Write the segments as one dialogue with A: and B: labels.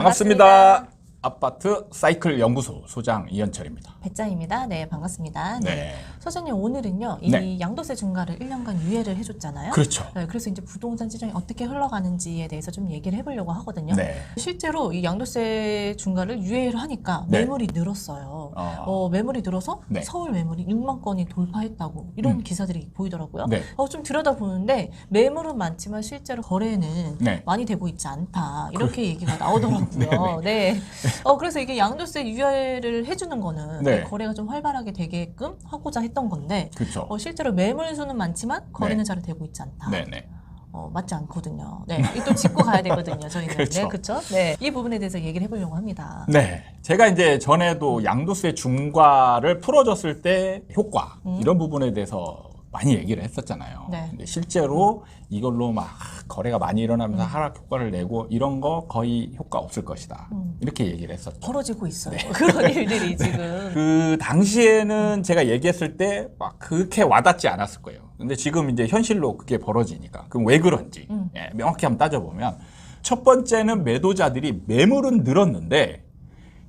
A: 반갑습니다. 아파트 사이클 연구소 소장 이현철입니다.
B: 배짱입니다. 네, 반갑습니다. 네.
A: 네.
B: 소장님 오늘은요. 이
A: 네.
B: 양도세 중과를 1년간 유예를 해줬잖아요.
A: 그렇죠.
B: 네, 그래서 이제 부동산 시장이 어떻게 흘러가는지에 대해서 좀 얘기를 해보려고 하거든요.
A: 네.
B: 실제로 이 양도세 중과를 유예를 하니까
A: 네.
B: 매물이 늘었어요.
A: 어,
B: 어, 매물이 늘어서
A: 네.
B: 서울 매물이 6만 건이 돌파했다고 이런
A: 음.
B: 기사들이 보이더라고요.
A: 네.
B: 어, 좀 들여다보는데 매물은 많지만 실제로 거래는
A: 네.
B: 많이 되고 있지 않다 이렇게 얘기가
A: 네네.
B: 나오더라고요. 네. 어 그래서 이게 양도세 유예를 해주는 거는
A: 네.
B: 거래가 좀 활발하게 되게끔 하고자 했던 건데
A: 그렇죠.
B: 어, 실제로 매물 수는 많지만 거래는
A: 네.
B: 잘 되고 있지 않다.
A: 네네.
B: 어, 맞지 않거든요. 네, 이또 짚고 가야 되거든요. 저희는
A: 그렇죠.
B: 네, 그렇죠. 네, 이 부분에 대해서 얘기를 해보려고 합니다.
A: 네. 제가 이제 전에도 양도세 중과를 풀어줬을 때 효과
B: 음.
A: 이런 부분에 대해서 많이 얘기를 했었잖아요.
B: 네.
A: 근데 실제로 이걸로 막 거래가 많이 일어나면서
B: 음.
A: 하락 효과를 내고 이런 거 거의 효과 없을 것이다.
B: 음.
A: 이렇게 얘기를 했었죠.
B: 벌어지고 있어요.
A: 네.
B: 그런 일들이 지금.
A: 그 당시에는 제가 얘기했을 때 막 그렇게 와닿지 않았을 거예요. 근데 지금 이제 현실로 그게 벌어지니까 그럼 왜 그런지
B: 음.
A: 예, 명확히 한번 따져보면 첫 번째는 매도자들이 매물은 늘었는데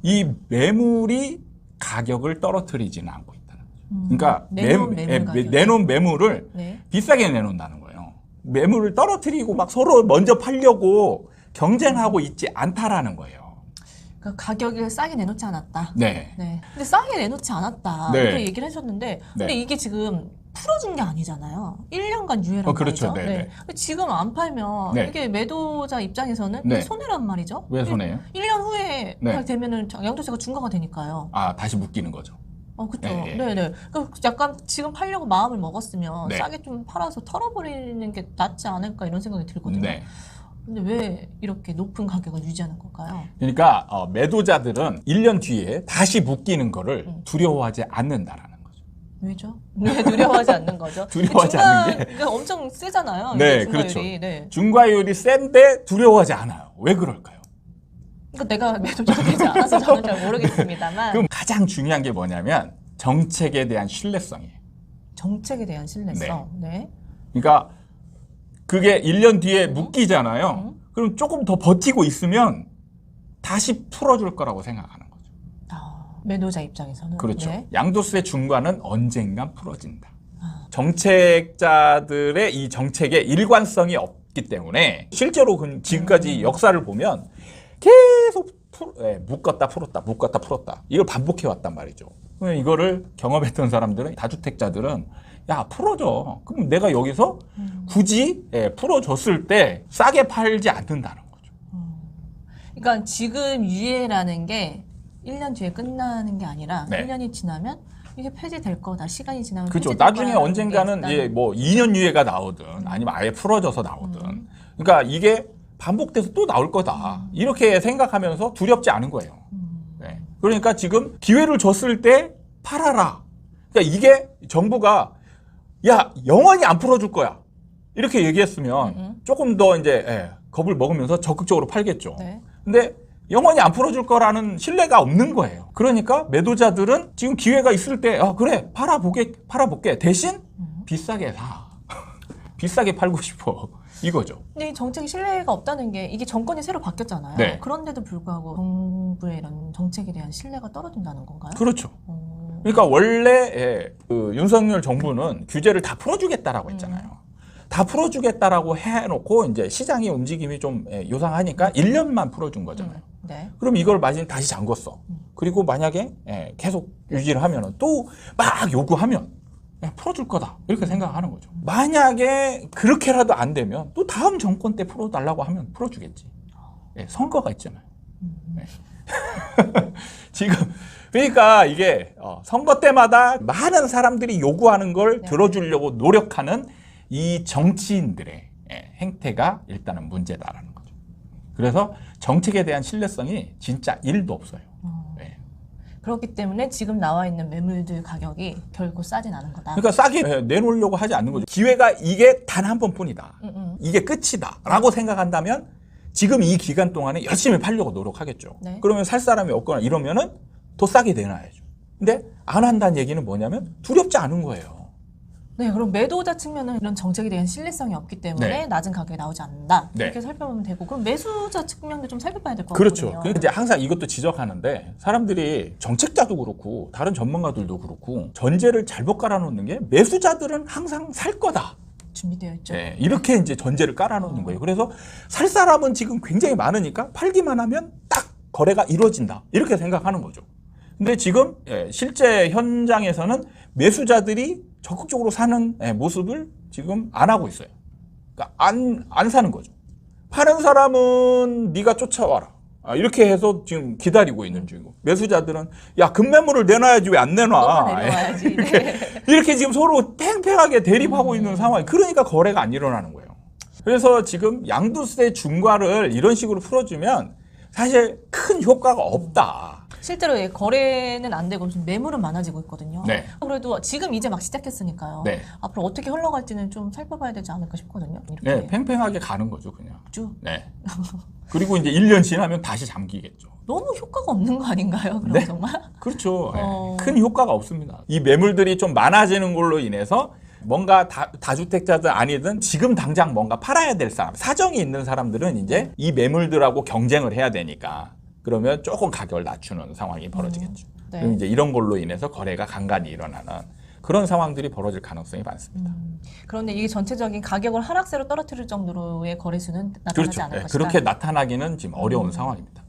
A: 이 매물이 가격을 떨어뜨리지는 않고.
B: 음,
A: 그러니까
B: 내놓은
A: 매-
B: 매물
A: 예,
B: 가격이.
A: 내놓은 매물을
B: 네.
A: 비싸게 내놓는다는 거예요. 매물을 떨어뜨리고 막 서로 먼저 팔려고 경쟁하고 있지 않다라는 거예요.
B: 그러니까 가격을 싸게 내놓지 않았다.
A: 네.
B: 네. 근데 싸게 내놓지 않았다.
A: 네.
B: 이렇게 얘기를 해줬는데, 근데
A: 네.
B: 이게 지금 풀어진 게 아니잖아요. 1년간 유예란
A: 어, 그렇죠.
B: 말이죠.
A: 네, 네.
B: 근데 지금 안 팔면
A: 네.
B: 이게 매도자 입장에서는
A: 네.
B: 손해란 말이죠.
A: 왜 손해요?
B: 1년 후에
A: 네.
B: 되면은 양도세가 중과가 되니까요.
A: 아, 다시 묶이는 거죠.
B: 어, 그쵸.
A: 네, 네.
B: 네, 네. 그 약간 지금 팔려고 마음을 먹었으면
A: 네.
B: 싸게 좀 팔아서 털어버리는 게 낫지 않을까 이런 생각이 들거든요.
A: 네.
B: 근데 왜 이렇게 높은 가격을 유지하는 걸까요?
A: 그러니까 어, 매도자들은 1년 뒤에 다시 묶이는 거를
B: 음.
A: 두려워하지 않는다라는 거죠.
B: 왜죠? 왜 두려워하지 않는 거죠?
A: 두려워하지
B: 중간-
A: 않는 게.
B: 그러니까 엄청 세잖아요.
A: 네,
B: 중과율이.
A: 그렇죠.
B: 네.
A: 중과율이 센데 두려워하지 않아요. 왜 그럴까요?
B: 그러니까 내가 매도자가 되지 않아서 저는 잘 모르겠습니다만
A: 그럼 가장 중요한 게 뭐냐면 정책에 대한 신뢰성이에요.
B: 정책에 대한 신뢰성. 네.
A: 그러니까 그게 1년 뒤에 묶이잖아요.
B: 음.
A: 그럼 조금 더 버티고 있으면 다시 풀어줄 거라고 생각하는 거죠.
B: 아, 매도자 입장에서는
A: 그렇죠.
B: 네.
A: 양도세 중과는 언젠간 풀어진다.
B: 아.
A: 정책자들의 이 정책에 일관성이 없기 때문에 실제로 그 지금까지
B: 음.
A: 역사를 보면 계속 풀, 예, 묶었다 풀었다 묶었다 풀었다 이걸 반복해 왔단 말이죠. 이거를 경험했던 사람들은 다주택자들은 야 풀어줘. 그럼 내가 여기서
B: 음.
A: 굳이 예, 풀어줬을 때 싸게 팔지 않는다는 거죠.
B: 그러니까 지금 유예라는 게 1년 뒤에 끝나는 게 아니라
A: 네.
B: 1년이 지나면 이게 폐지될 거다. 시간이 지나면
A: 그렇죠. 나중에 언젠가는
B: 일단
A: 뭐 2년 유예가 나오든 아니면 아예 풀어져서 나오든
B: 음.
A: 그러니까 이게 반복돼서 또 나올 거다. 이렇게 생각하면서 두렵지 않은 거예요.
B: 음.
A: 네. 그러니까 지금 기회를 줬을 때 팔아라. 그러니까 이게 정부가 야 영원히 안 풀어줄 거야. 이렇게 얘기했으면
B: 음, 음.
A: 조금 더 이제 예, 겁을 먹으면서 적극적으로 팔겠죠.
B: 네.
A: 근데 영원히 안 풀어줄 거라는 신뢰가 없는 거예요. 그러니까 매도자들은 지금 기회가 있을 때, 아, 그래, 팔아보게, 팔아볼게. 대신
B: 음.
A: 비싸게 사. 비싸게 팔고 싶어. 이거죠.
B: 근데 이 정책이 신뢰가 없다는 게 이게 정권이 새로 바뀌었잖아요.
A: 네.
B: 그런데도 불구하고 정부의 이런 정책에 대한 신뢰가 떨어진다는 건가요?
A: 그렇죠.
B: 어,
A: 그러니까 원래 예, 그 윤석열 정부는 규제를 다 풀어주겠다라고 했잖아요. 다 풀어주겠다라고 해놓고 이제 시장의 움직임이 좀 예, 요상하니까 1년만 풀어준 거잖아요.
B: 음, 네.
A: 그럼 이걸 마진 다시 잠궜어. 그리고 만약에 예, 계속 유지를 하면은 또 막 요구하면 예, 풀어줄 거다 이렇게 생각하는 거죠. 만약에 그렇게라도 안 되면 또 다음 정권 때 풀어달라고 하면 풀어주겠지. 예, 선거가 있잖아요. 예. 지금 그러니까 이게 어, 선거 때마다 많은 사람들이 요구하는 걸
B: 네.
A: 들어주려고 노력하는 이 정치인들의 예, 행태가 일단은 문제다라는 거죠. 그래서 정책에 대한 신뢰성이 진짜 1도 없어요.
B: 그렇기 때문에 지금 나와 있는 매물들 가격이 결코 싸진 않은 거다.
A: 그러니까 싸게 예, 내놓으려고 하지 않는 거죠. 기회가 이게 단 한 번뿐이다.
B: 음, 음.
A: 이게 끝이다라고 생각한다면 지금 이 기간 동안에 열심히 팔려고 노력하겠죠.
B: 네.
A: 그러면 살 사람이 없거나 이러면은 더 싸게 내놔야죠. 근데 안 한다는 얘기는 뭐냐면 두렵지 않은 거예요.
B: 네, 그럼 매도자 측면은 이런 정책에 대한 신뢰성이 없기 때문에
A: 네.
B: 낮은 가격에 나오지 않는다.
A: 네.
B: 이렇게 살펴보면 되고 그럼 매수자 측면도 좀 살펴봐야 될것
A: 그렇죠.
B: 같거든요.
A: 그러니까 이제 항상 이것도 지적하는데 사람들이 정책자도 그렇고 다른 전문가들도 그렇고 전제를 잘못 깔아놓는 게 매수자들은 항상 살 거다.
B: 준비되어 있죠.
A: 네, 이렇게 이제 전제를 깔아놓는 거예요. 그래서 살 사람은 지금 굉장히 많으니까 팔기만 하면 딱 거래가 이루어진다. 이렇게 생각하는 거죠. 근데 지금 예, 실제 현장에서는 매수자들이 적극적으로 사는 예, 모습을 지금 안 하고 있어요. 그러니까 안, 안 사는 거죠. 파는 사람은 네가 쫓아와라. 아, 이렇게 해서 지금 기다리고 있는 중이고 매수자들은 야 급매물을 내놔야지 왜 안 내놔
B: 내려와야지. 네.
A: 이렇게 지금 서로 팽팽하게 대립하고 있는 상황. 그러니까 거래가 안 일어나는 거예요. 그래서 지금 양도세 중과를 이런 식으로 풀어주면 사실 큰 효과가 없다.
B: 실제로 예, 거래는 안 되고 지금 매물은 많아지고 있거든요.
A: 네.
B: 그래도 지금 이제 막 시작했으니까요.
A: 네.
B: 앞으로 어떻게 흘러갈지는 좀 살펴봐야 되지 않을까 싶거든요. 이렇게
A: 네, 팽팽하게 가는 거죠, 그냥.
B: 쭉
A: 네. 그리고 이제 1년 지나면 다시 잠기겠죠.
B: 너무 효과가 없는 거 아닌가요? 그럼
A: 네.
B: 정말?
A: 그렇죠. 네.
B: 어.
A: 큰 효과가 없습니다. 이 매물들이 좀 많아지는 걸로 인해서 뭔가 다, 다주택자든 아니든 지금 당장 뭔가 팔아야 될 사람, 사정이 있는 사람들은 이제 이 매물들하고 경쟁을 해야 되니까 그러면 조금 가격을 낮추는 상황이 벌어지겠죠.
B: 네.
A: 그럼 이제 이런 걸로 인해서 거래가 간간히 일어나는 그런 상황들이 벌어질 가능성이 많습니다.
B: 그런데 이게 전체적인 가격을 하락세로 떨어뜨릴 정도로의 거래 수는 나타나지
A: 그렇죠.
B: 않을
A: 네,
B: 것이다.
A: 그렇게 나타나기는 지금 어려운 상황입니다.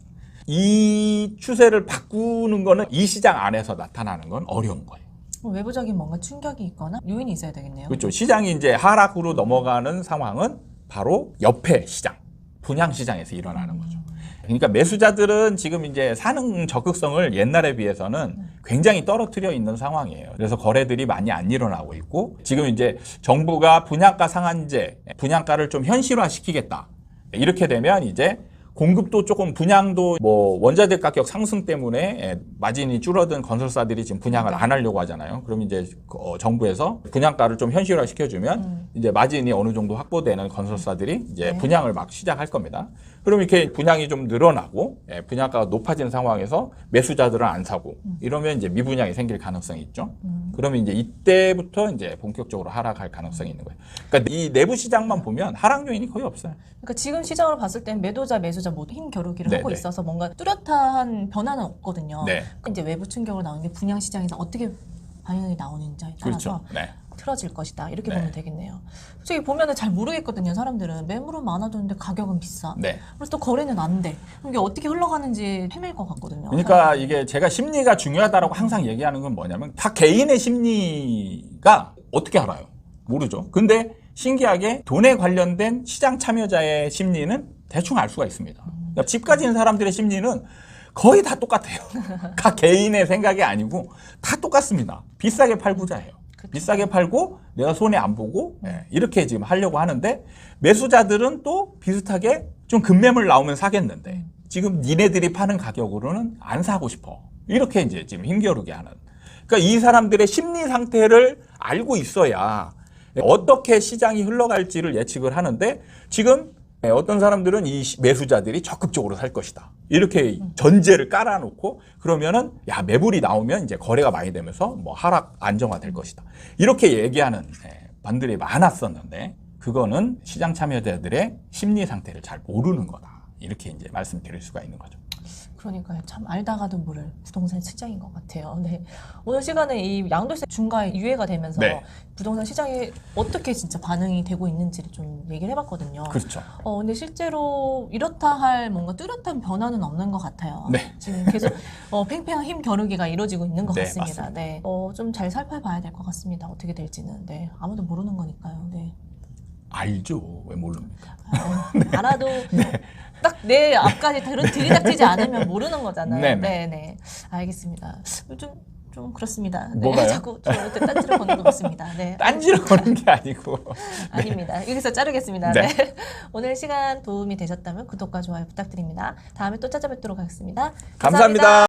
A: 이 추세를 바꾸는 거는 이 시장 안에서 나타나는 건 어려운 거예요.
B: 그럼 외부적인 뭔가 충격이 있거나 요인이 있어야 되겠네요.
A: 그렇죠. 시장이 이제 하락으로 넘어가는 상황은 바로 옆에 시장, 분양 시장에서 일어나는 거죠. 그러니까 매수자들은 지금 이제 사는 적극성을 옛날에 비해서는 굉장히 떨어뜨려 있는 상황이에요. 그래서 거래들이 많이 안 일어나고 있고 지금 이제 정부가 분양가 상한제, 분양가를 좀 현실화 시키겠다. 이렇게 되면 이제 공급도 조금 분양도 뭐 원자재 가격 상승 때문에 예, 마진이 줄어든 건설사들이 지금 분양을 안 하려고 하잖아요. 그럼 이제 그, 어, 정부에서 분양가를 좀 현실화 시켜주면 이제 마진이 어느 정도 확보되는 건설사들이 이제
B: 네.
A: 분양을 막 시작할 겁니다. 그럼 이렇게 분양이 좀 늘어나고 예, 분양가가 높아진 상황에서 매수자들은 안 사고 이러면 이제 미분양이 생길 가능성이 있죠. 그러면 이제 이때부터 이제 본격적으로 하락할 가능성이 있는 거예요. 그러니까 이 내부 시장만 보면 하락 요인이 거의 없어요.
B: 그러니까 지금 시장으로 봤을 땐 매도자, 매수 자 모두 힘 겨루기를
A: 네,
B: 하고
A: 네.
B: 있어서 뭔가 뚜렷한 변화는 없거든요.
A: 네.
B: 이제 외부 충격으로 나오는 게 분양 시장에서 어떻게 반영이 나오는지에 따라서
A: 그렇죠. 네.
B: 틀어질 것이다. 이렇게
A: 네.
B: 보면 되겠네요. 솔직히 보면은 잘 모르겠거든요. 사람들은 매물은 많아졌는데 가격은 비싸.
A: 네.
B: 그래서 또 거래는 안 돼. 이게 어떻게 흘러가는지 헤맬 것 같거든요.
A: 그러니까 이게 제가 심리가 중요하다라고 항상 얘기하는 건 뭐냐면 다 개인의 심리가 어떻게 알아요? 모르죠. 근데 신기하게 돈에 관련된 시장 참여자의 심리는 대충 알 수가 있습니다. 그러니까 집 가진 사람들의 심리는 거의 다 똑같아요. 각 개인의 생각이 아니고 다 똑같습니다. 비싸게 팔고자 해요. 비싸게 팔고 내가 손해 안 보고 예, 이렇게 지금 하려고 하는데 매수자들은 또 비슷하게 좀 급매물 나오면 사겠는데 지금 니네들이 파는 가격으로는 안 사고 싶어. 이렇게 이제 지금 힘겨루게 하는. 그러니까 이 사람들의 심리 상태를 알고 있어야 어떻게 시장이 흘러갈지를 예측을 하는데 지금 어떤 사람들은 이 시- 매수자들이 적극적으로 살 것이다. 이렇게 전제를 깔아놓고 그러면은 야 매물이 나오면 이제 거래가 많이 되면서 뭐 하락 안정화될 것이다. 이렇게 얘기하는 예, 반들이 많았었는데 그거는 시장 참여자들의 심리 상태를 잘 모르는 거다. 이렇게 이제 말씀드릴 수가 있는 거죠.
B: 그러니까요. 참 알다가도 모를 부동산 시장인 것 같아요. 네. 오늘 시간에 이 양도세 중과에 유예가 되면서
A: 네.
B: 부동산 시장이 어떻게 진짜 반응이 되고 있는지를 좀 얘기를 해봤거든요.
A: 그렇죠.
B: 어, 근데 실제로 이렇다 할 뭔가 뚜렷한 변화는 없는 것 같아요.
A: 네.
B: 지금 계속 어, 팽팽한 힘 겨루기가 이루어지고 있는 것
A: 네,
B: 같습니다.
A: 맞습니다.
B: 네. 어, 좀 잘 살펴봐야 될 것 같습니다. 어떻게 될지는. 네. 아무도 모르는 거니까요. 네.
A: 알죠. 왜 모릅니까?
B: 어, 알아도 딱 내 앞까지 들은 들이닥치지 않으면 모르는 거잖아요.
A: 네네.
B: 네, 네. 알겠습니다. 좀, 좀 그렇습니다. 네.
A: 뭐가요?
B: 자꾸 저한테 딴지를 거는 것 같습니다. 네.
A: 딴지를 거는 게 아니고.
B: 아닙니다. 여기서 자르겠습니다.
A: 네.
B: 네. 오늘 시간 도움이 되셨다면 구독과 좋아요 부탁드립니다. 다음에 또 찾아뵙도록 하겠습니다
A: 감사합니다.